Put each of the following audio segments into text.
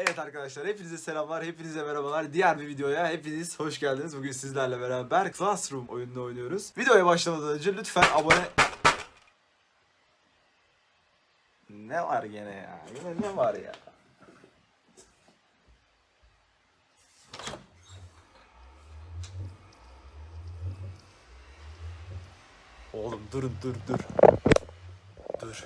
Evet arkadaşlar hepinize selamlar, hepinize merhabalar. Diğer bir videoya hepiniz hoş geldiniz. Bugün sizlerle beraber Classroom oyununu oynuyoruz. Videoya başlamadan önce lütfen abone... Ne var gene ya? Yine ne var ya? Oğlum durun dur dur. Dur.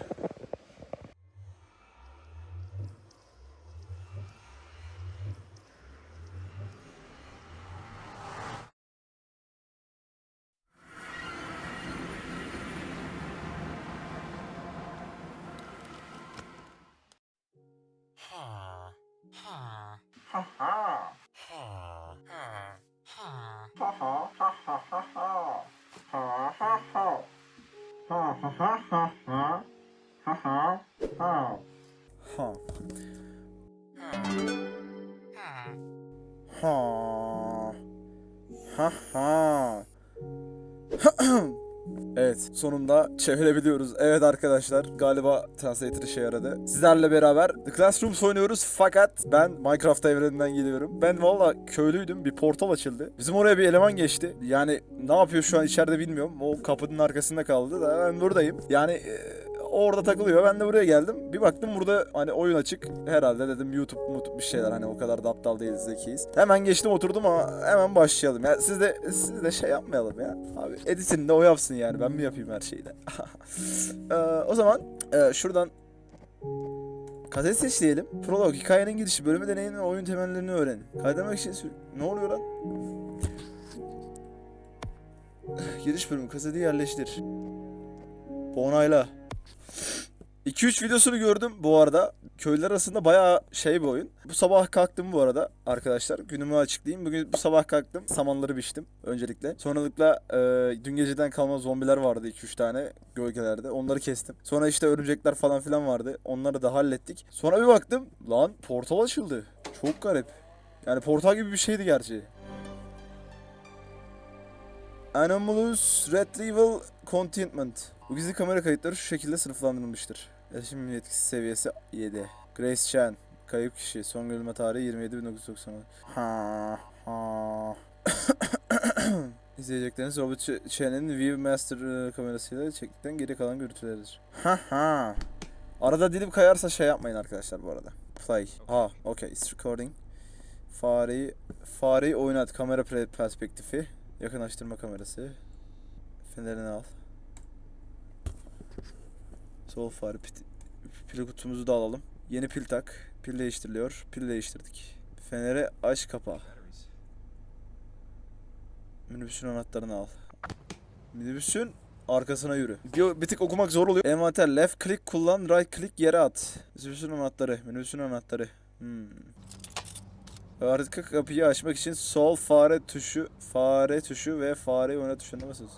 Sonunda çevirebiliyoruz. Evet arkadaşlar galiba translator işe yaradı. Sizlerle beraber The Classrooms oynuyoruz fakat ben Minecraft evreninden geliyorum. Ben valla köylüydüm bir portal açıldı. Bizim oraya bir eleman geçti. Yani ne yapıyor şu an içeride bilmiyorum. O kapının arkasında kaldı da ben buradayım. Yani e, orada takılıyor. Ben de buraya geldim. Bir baktım burada hani oyun açık. Herhalde dedim YouTube YouTube bir şeyler hani o kadar da aptal değiliz zekiyiz. Hemen geçtim oturdum ama hemen başlayalım. Ya siz de siz de şey yapmayalım ya. Abi editini de o yapsın yani. Ben mi yapayım her şeyi de. Ee, o zaman e, şuradan Kaset seç diyelim. Prolog, hikayenin girişi, bölümü deneyin ve oyun temellerini öğrenin. Kaydetmek için sür... Ne oluyor lan? Giriş bölümü, kaseti yerleştir. Onayla. 2-3 videosunu gördüm bu arada. Köylüler arasında bayağı şey bir oyun. Bu sabah kalktım bu arada arkadaşlar. Günümü açıklayayım. Bugün bu sabah kalktım. Samanları biçtim öncelikle. Sonralıkla e, dün geceden kalma zombiler vardı 2-3 tane gölgelerde. Onları kestim. Sonra işte örümcekler falan filan vardı. Onları da hallettik. Sonra bir baktım. Lan portal açıldı. Çok garip. Yani portal gibi bir şeydi gerçi. Anomalous Retrieval Contentment. Bu gizli kamera kayıtları şu şekilde sınıflandırılmıştır. Erişim yetkisi seviyesi 7. Grace Chan. Kayıp kişi. Son görülme tarihi 27.1990. Ha ha. İzleyecekleriniz Robert Ch- Chan'in Viewmaster e, kamerasıyla çektikten geri kalan görüntüleridir. Ha ha. Arada dilim kayarsa şey yapmayın arkadaşlar bu arada. Play. Ha, okay. It's recording. Fareyi, fareyi oynat. Kamera perspektifi. Yakınlaştırma kamerası. Fenerini al. Sol fare. Pit, pil kutumuzu da alalım. Yeni pil tak. Pil değiştiriliyor. Pil değiştirdik. Feneri aç kapa. Minibüsün anahtarını al. Minibüsün arkasına yürü. Bir, bir tık okumak zor oluyor. Envanter left click kullan right click yere at. Minibüsün anahtarı. Minibüsün anahtarı. Hmm. Arka kapıyı açmak için sol fare tuşu, fare tuşu ve fareyi oynat tuşuna basın.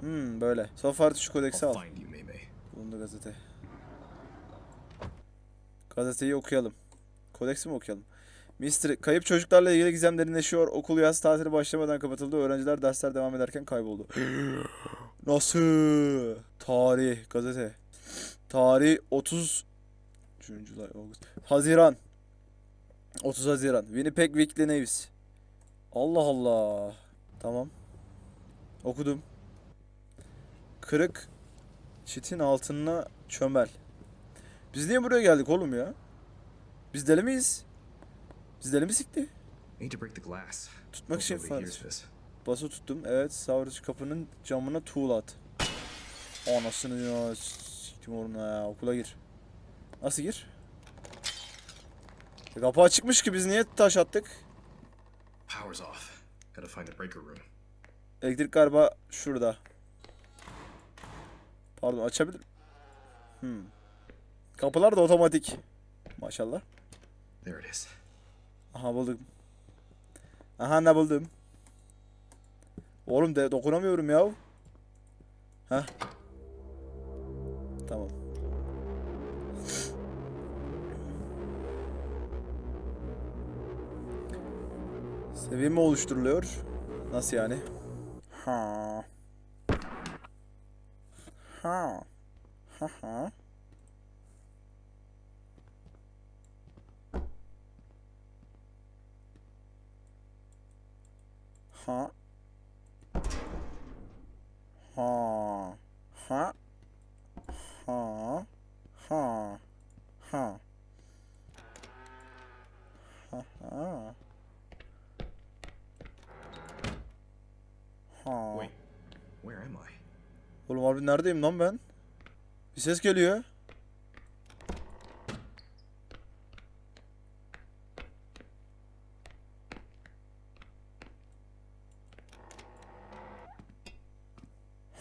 Hmm böyle. Sol fare tuşu kodeksi al. Bulundu gazete. Gazeteyi okuyalım. Kodeksi mi okuyalım? Mystery. Kayıp çocuklarla ilgili gizem derinleşiyor. Okul yaz tatili başlamadan kapatıldı. Öğrenciler dersler devam ederken kayboldu. Nasıl? Tarih. Gazete. Tarih 30 July, August. Haziran. 30 Haziran. Winnipeg Weekly News. Allah Allah. Tamam. Okudum. Kırık çitin altına çömel. Biz niye buraya geldik oğlum ya? Biz deli miyiz? Biz deli mi sikti? Need to break the glass. Tutmak için this. Bası tuttum. Evet. Savrıcı kapının camına tuğla at. Anasını ya. Siktim oruna ya. Okula gir. Nasıl gir? E, kapı açıkmış ki biz niye taş attık? Power's off. Gotta find the breaker room. Elektrik galiba şurada. Pardon açabilir. Hmm. Kapılar da otomatik. Maşallah. There it is. Aha buldum. Aha ne buldum. Oğlum de dokunamıyorum ya. Heh. Tamam. Seviye mi oluşturuluyor? Nasıl yani? Ha. 哈，哈哈。好。Harbi neredeyim lan ben? Bir ses geliyor.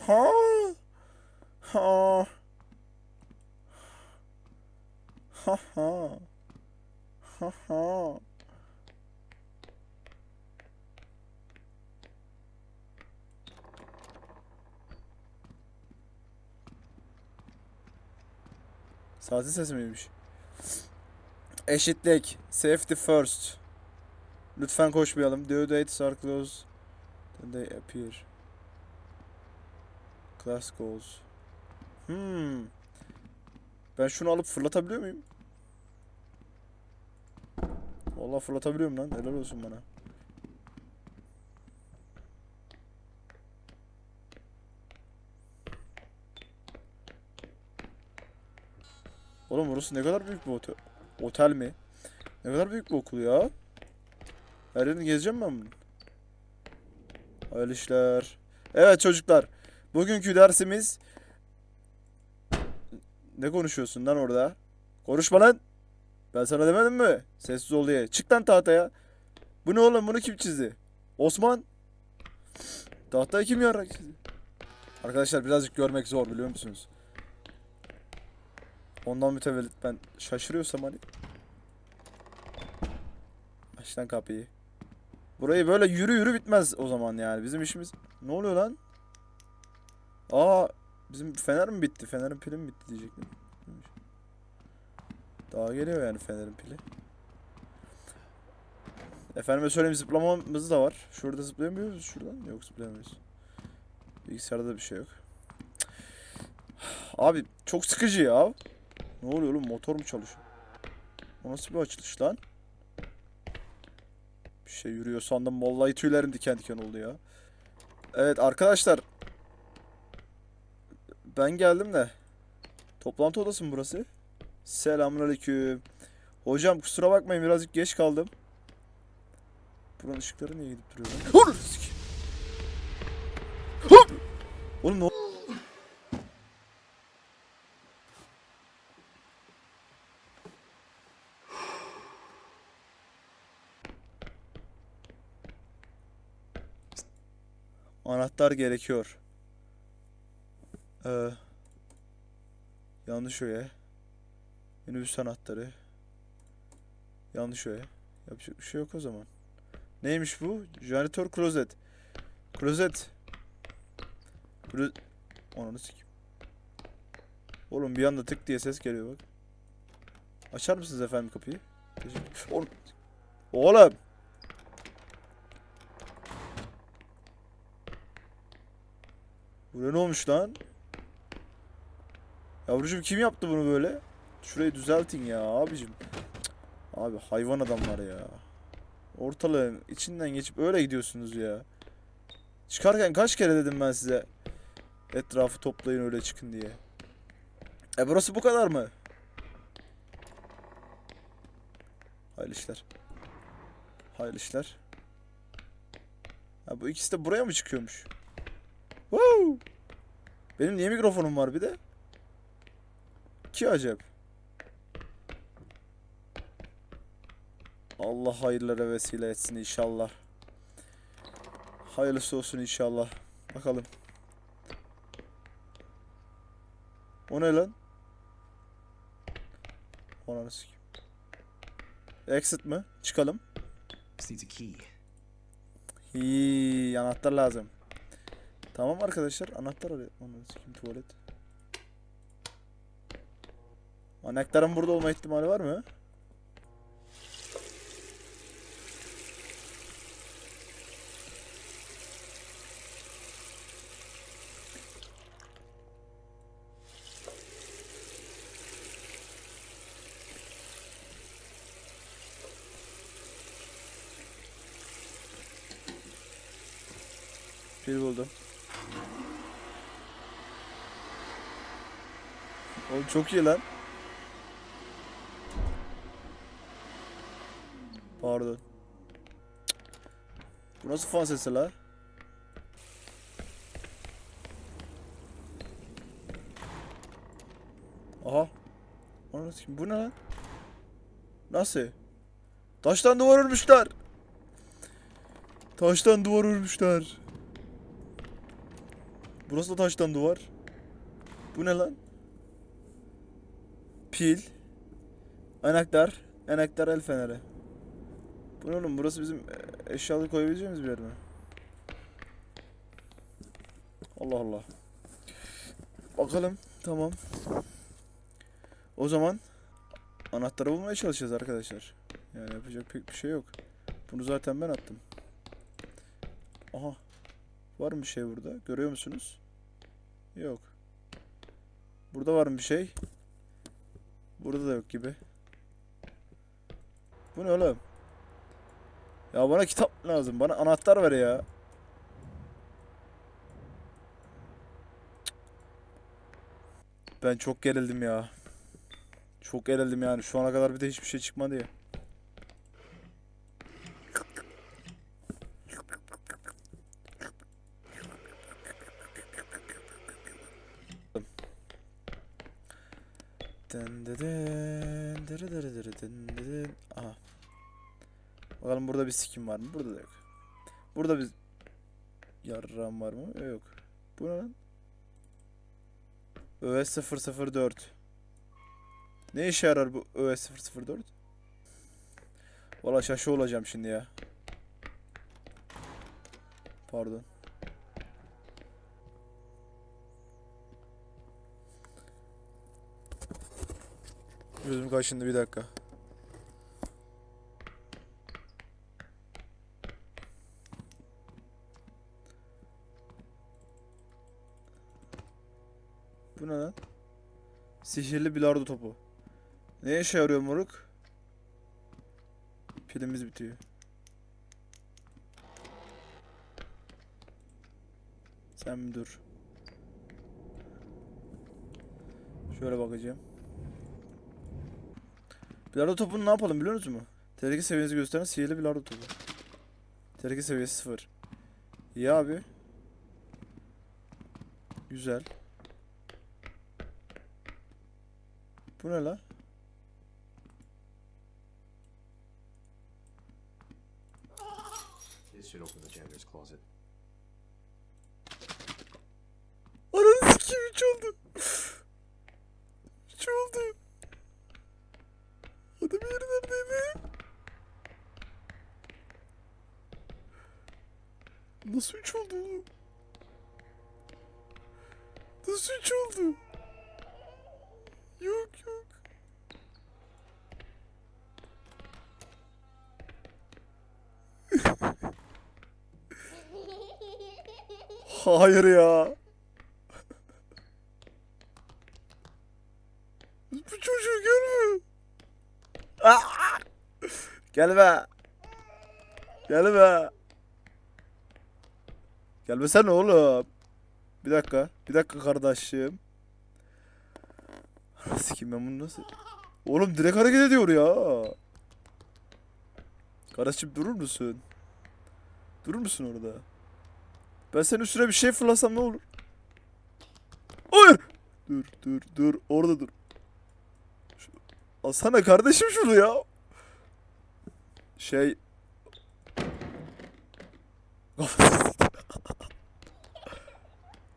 Ha. Ha. Ha ha. Ha ha. Saatin sesi miymiş? Eşitlik. Safety first. Lütfen koşmayalım. Due dates are close. Then they appear. Class goals. Hmm. Ben şunu alıp fırlatabiliyor muyum? Vallahi fırlatabiliyorum lan. Helal olsun bana. Oğlum burası ne kadar büyük bir otel. Otel mi? Ne kadar büyük bir okul ya. Her yerini gezeceğim ben bunu. Hayırlı işler. Evet çocuklar. Bugünkü dersimiz... Ne konuşuyorsun lan orada? Konuşma lan. Ben sana demedim mi? Sessiz ol diye. Çık lan tahtaya. Bu ne oğlum? Bunu kim çizdi? Osman. Tahtayı kim yarak çizdi? Arkadaşlar birazcık görmek zor biliyor musunuz? Ondan mütevellit ben şaşırıyorsam hani. Aç kapıyı. Burayı böyle yürü yürü bitmez o zaman yani. Bizim işimiz... Ne oluyor lan? Aa bizim fener mi bitti? Fenerin pili mi bitti diyecektim. Daha geliyor yani fenerin pili. Efendime söyleyeyim zıplamamız da var. Şurada zıplayamıyor şuradan? Yok zıplayamıyoruz. Bilgisayarda da bir şey yok. Abi çok sıkıcı ya. Ne oluyor oğlum motor mu çalışıyor? O nasıl bir açılış lan? Bir şey yürüyor sandım vallahi tüylerim diken diken oldu ya. Evet arkadaşlar. Ben geldim de. Toplantı odası mı burası? Selamünaleyküm. Hocam kusura bakmayın birazcık geç kaldım. Buranın ışıkları niye gidip duruyor lan? Oğlum, ne Anahtar gerekiyor. Ee, yanlış öğe. Minibüs anahtarı. Yanlış öğe. Yapacak bir şey yok o zaman. Neymiş bu? Janitor klozet. Klozet. Klo... Ananı sikeyim. Oğlum bir anda tık diye ses geliyor bak. Açar mısınız efendim kapıyı? Oğlum. Oğlum. Buraya ne olmuş lan? Yavrucuğum kim yaptı bunu böyle? Şurayı düzeltin ya abicim. Abi hayvan adamlar ya. Ortalığın içinden geçip öyle gidiyorsunuz ya. Çıkarken kaç kere dedim ben size. Etrafı toplayın öyle çıkın diye. E burası bu kadar mı? Hayırlı işler. Hayırlı işler. Ha, bu ikisi de buraya mı çıkıyormuş? Woo! Benim niye mikrofonum var bir de? Ki acep. Allah hayırlara vesile etsin inşallah. Hayırlısı olsun inşallah. Bakalım. O ne lan? Ananı sikeyim. Exit mi? Çıkalım. Hii, anahtar lazım. Tamam arkadaşlar anahtar oraya. Onu sikim tuvalet. Anahtarın burada olma ihtimali var mı? Bir buldum. Oğlum çok iyi lan. Pardon. Bu nasıl fan sesi la? Aha. Bu ne lan? Nasıl? Taştan duvar örmüşler. Taştan duvar örmüşler. Burası da taştan duvar. Bu ne lan? Pil. Anahtar. Anahtar el feneri. Bu ne oğlum? Burası bizim e, eşyaları koyabileceğimiz bir yer mi? Allah Allah. Bakalım. Tamam. O zaman anahtarı bulmaya çalışacağız arkadaşlar. Yani yapacak pek bir şey yok. Bunu zaten ben attım. Aha. Var mı şey burada? Görüyor musunuz? Yok. Burada var mı bir şey? Burada da yok gibi. Bu ne oğlum? Ya bana kitap lazım. Bana anahtar ver ya. Ben çok gerildim ya. Çok gerildim yani. Şu ana kadar bir de hiçbir şey çıkmadı ya. Dın dı dın, dırı dırı dırı dın dı dın. Aha. Bakalım burada bir skin var mı? Burada da yok. Burada bir yarram var mı? Yok. Bu ne lan? ÖS 004 Ne işe yarar bu ÖS 004? Valla şaşı olacağım şimdi ya. Pardon. Gözüm kaşındı bir dakika. Bu ne lan? Sihirli bilardo topu. Ne işe yarıyor moruk? Pilimiz bitiyor. Sen dur. Şöyle bakacağım. Bilardo topunu ne yapalım biliyor musunuz mu? Tehlike seviyenizi gösteren sihirli bilardo topu. Tehlike seviyesi sıfır. İyi abi. Güzel. Bu ne la? This should open the janitor's closet. Ananı sikeyim üç oldu. Üç oldu. Adam yeri neredeydi? Nasıl üç oldu oğlum? Nasıl üç oldu? Yok yok. Hayır ya. Gelme. Gelme. Gelmesene oğlum. Bir dakika. Bir dakika kardeşim. Sikim ben bunu nasıl... Oğlum direkt hareket ediyor ya. Kardeşim durur musun? Durur musun orada? Ben senin üstüne bir şey fırlasam ne olur? Hayır. Dur dur dur orada dur. Şu- Alsana kardeşim şunu ya. Şey.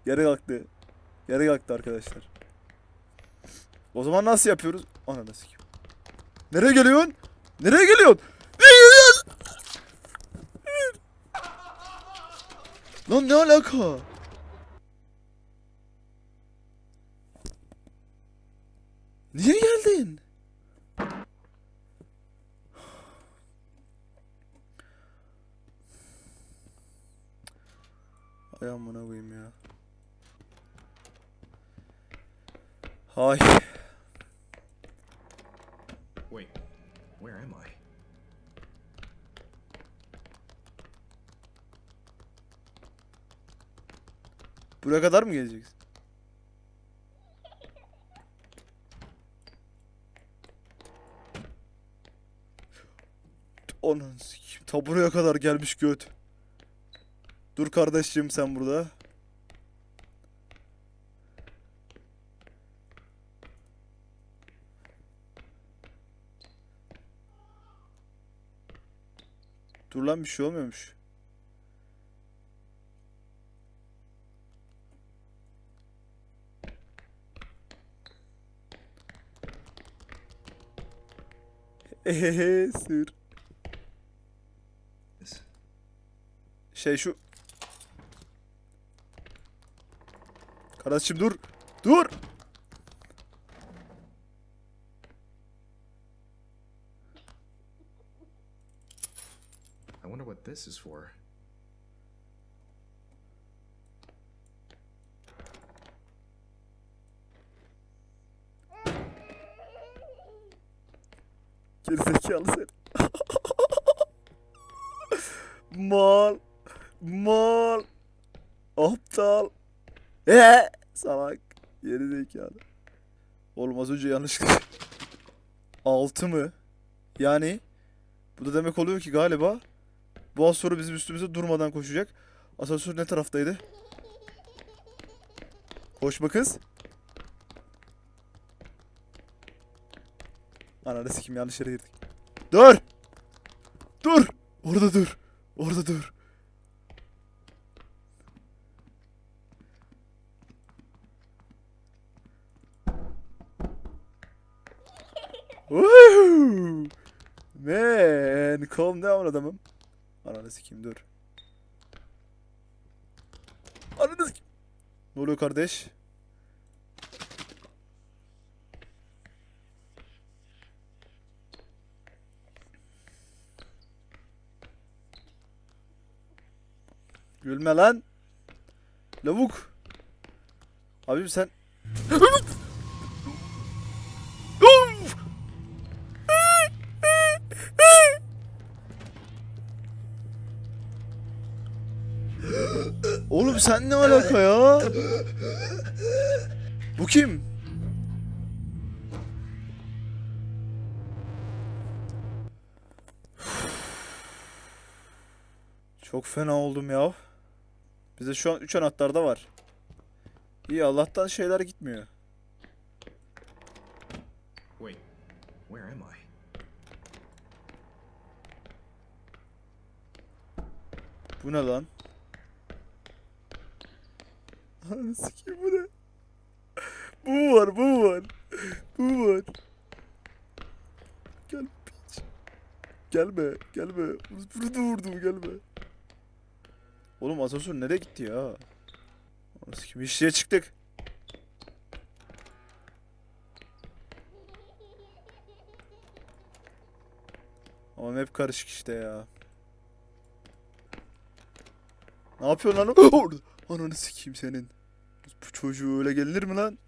Geri kalktı. Geri kalktı arkadaşlar. O zaman nasıl yapıyoruz? Ananı sikeyim. Nereye geliyorsun? Nereye geliyorsun? Nereye geliyorsun? Lan ne alaka? Niye geldin? Ay amına koyayım ya. Hay. Wait, where am I? Buraya kadar mı geleceksin? Onun sikim. Ta buraya kadar gelmiş göt. Dur kardeşciğim sen burada. Dur lan bir şey olmuyormuş. Ehehe. This. Şey şu. Kardeşim dur. Dur. I wonder what this is for. Gerizekalı sen. Mal. Mal. Aptal. Ee, salak. Gerizekalı. Oğlum az önce yanlışlıkla. Altı mı? Yani bu da demek oluyor ki galiba bu az sonra bizim üstümüze durmadan koşacak. Asansör ne taraftaydı? Koşma kız. Ananı sikim yanlış yere girdik. Dur! Dur! Orada dur. Orada dur. Adamım. Ananı sikeyim dur. Ananı sikeyim. Ne oluyor kardeş? Gülme lan. Lavuk. Abim sen... Oğlum sen ne alaka ya? Bu kim? Çok fena oldum ya. Bizde şu an 3 anahtar da var. İyi Allah'tan şeyler gitmiyor. Wait, where am I? Bu ne lan? Ananı sikeyim bu ne? Bu mu var, bu mu var? Bu mu var? Gel piç. Gelme, gelme. Burada vurdum, gelme. Oğlum asansör nereye gitti ya? Ananı sikeyim, işçiye çıktık. Ama hep karışık işte ya. Ne yapıyorsun lan? Orada. Ananı sikeyim senin. Bu çocuğu öyle gelinir mi lan?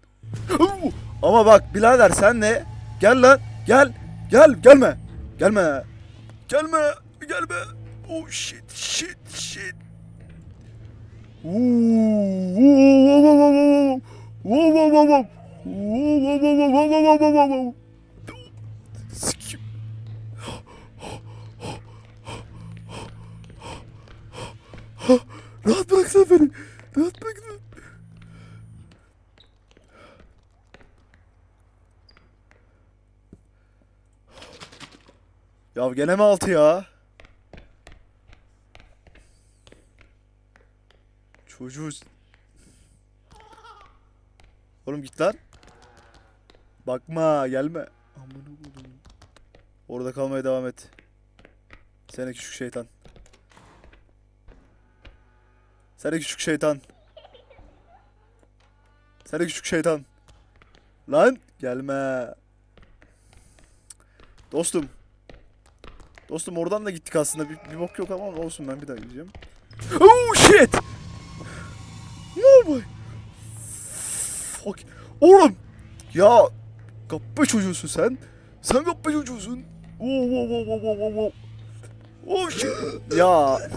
Ama bak birader sen ne? Gel lan. Gel. Gel. Gelme. Gelme. Gelme. Gelme. Oh shit shit shit. Oo, oo, oo, oo, oo, oo. Ya gene mi altı ya? Çocuğu... Oğlum git lan. Bakma gelme. Orada kalmaya devam et. Seni küçük şeytan. Seni küçük şeytan. Seni küçük şeytan. Lan gelme. Dostum. Dostum oradan da gittik aslında. Bir, bir bok yok ama olsun ben bir daha gideceğim. Oh shit. No boy. Fuck. Oğlum. Ya. Kapı çocuğusun sen. Sen kapı çocuğusun. Oh, oh, oh, oh, oh, oh, oh. Oh shit. ya.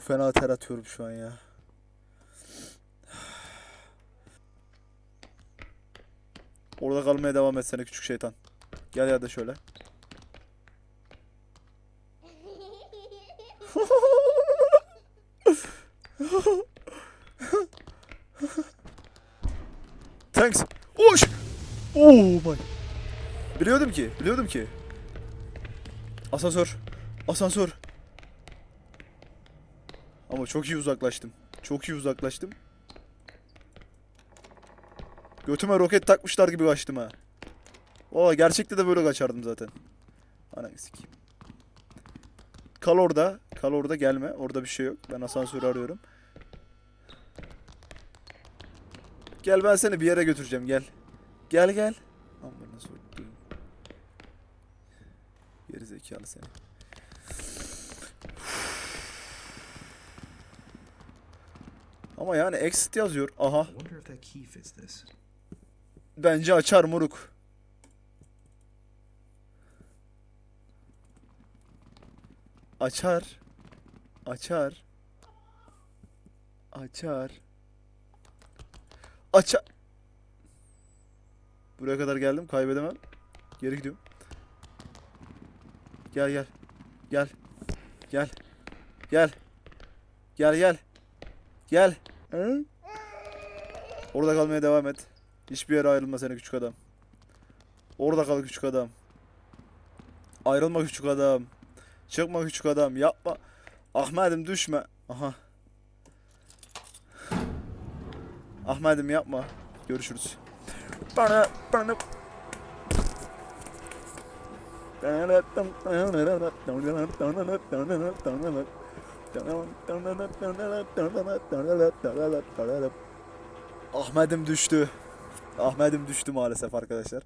Çok fena ter atıyorum şu an ya. Orada kalmaya devam etsene küçük şeytan. Gel ya da şöyle. Thanks. Oş. Oh my. Biliyordum ki, biliyordum ki. Asansör. Asansör. Ama çok iyi uzaklaştım. Çok iyi uzaklaştım. Götüme roket takmışlar gibi kaçtım ha. Valla gerçekte de böyle kaçardım zaten. Ananı sikeyim. Kal orada. Kal orada gelme. Orada bir şey yok. Ben asansörü arıyorum. Gel ben seni bir yere götüreceğim gel. Gel gel. Amına soktum. Geri zekalı seni. Ama yani exit yazıyor. Aha. Bence açar moruk. Açar. Açar. Açar. Açar. Buraya kadar geldim. Kaybedemem. Geri gidiyorum. Gel gel. Gel. Gel. Gel. Gel gel. Gel. Orada kalmaya devam et. Hiçbir yere ayrılma seni küçük adam. Orada kal küçük adam. Ayrılma küçük adam. Çıkma küçük adam. Yapma. Ahmet'im düşme. Aha. Ahmet'im yapma. Görüşürüz. Bana bana Ahmet'im düştü. Ahmet'im düştü maalesef arkadaşlar.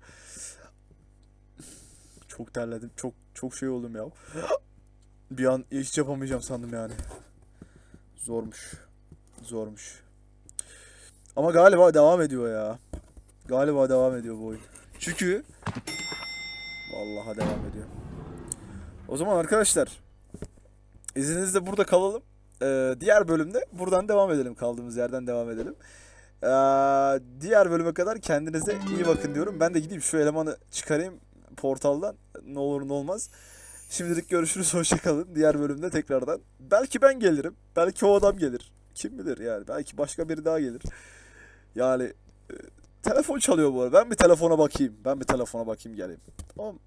Çok terledim. Çok çok şey oldum ya. Bir an hiç yapamayacağım sandım yani. Zormuş. Zormuş. Ama galiba devam ediyor ya. Galiba devam ediyor bu oyun. Çünkü vallahi devam ediyor. O zaman arkadaşlar izninizle burada kalalım. Ee, diğer bölümde buradan devam edelim. Kaldığımız yerden devam edelim. Ee, diğer bölüme kadar kendinize iyi bakın diyorum. Ben de gideyim şu elemanı çıkarayım portaldan. Ne olur ne olmaz. Şimdilik görüşürüz. Hoşçakalın. Diğer bölümde tekrardan. Belki ben gelirim. Belki o adam gelir. Kim bilir yani. Belki başka biri daha gelir. Yani e, telefon çalıyor bu arada. Ben bir telefona bakayım. Ben bir telefona bakayım geleyim. Tamam.